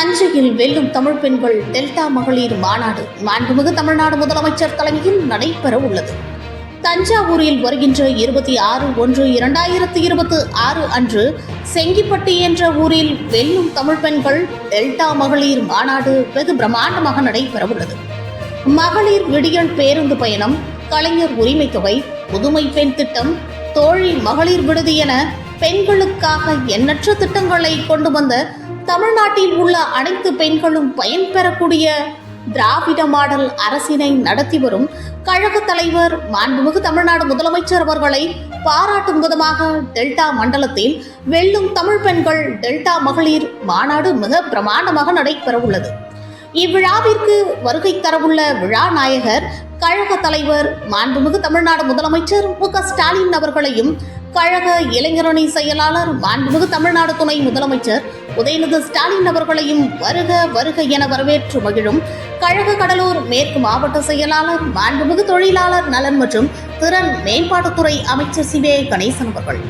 தஞ்சையில் வெல்லும் தமிழ் பெண்கள் டெல்டா மகளிர் மாநாடு மாண்புமிகு தமிழ்நாடு முதலமைச்சர் தலைமையில் நடைபெற உள்ளது. தஞ்சாவூரில் வருகின்ற இருபத்தி ஆறு ஒன்று இரண்டாயிரத்தி இருபத்தி ஆறு அன்று செங்கிப்பட்டி என்ற ஊரில் வெல்லும் தமிழ் பெண்கள் டெல்டா மகளிர் மாநாடு வெகு பிரம்மாண்டமாக நடைபெற உள்ளது. மகளிர் விடியல் பேருந்து பயணம் கலைஞர் உரிமை தொகை புதுமை பெண் திட்டம் தோழி மகளிர் விடுதி என பெண்களுக்காக எண்ணற்ற திட்டங்களை கொண்டு வந்த தமிழ்நாட்டில் உள்ள அனைத்து பெண்களும் பயன்பெறக்கூடிய திராவிட மாடல் அரசினை நடத்தி வரும் கழக தலைவர் மாண்புமிகு தமிழ்நாடு முதலமைச்சர் அவர்களை பாராட்டும் விதமாக டெல்டா மண்டலத்தில் வெல்லும் தமிழ் பெண்கள் டெல்டா மகளிர் மாநாடு மிக பிரமாண்டமாக நடைபெற உள்ளது. இவ்விழாவிற்கு வருகை தரவுள்ள விழா நாயகர் கழக தலைவர் மாண்புமிகு தமிழ்நாடு முதலமைச்சர் மு க ஸ்டாலின் அவர்களையும் கழக இளைஞரணி செயலாளர் மாண்புமிகு தமிழ்நாடு துணை முதலமைச்சர் உதயநிதி ஸ்டாலின் அவர்களையும் வருக வருக என வரவேற்று மகிழும் கழக கடலூர் மேற்கு மாவட்ட செயலாளர் மாண்புமிகு தொழிலாளர் நலன் மற்றும் திறன் மேம்பாட்டுத்துறை அமைச்சர் சிவே கணேசன் அவர்கள்.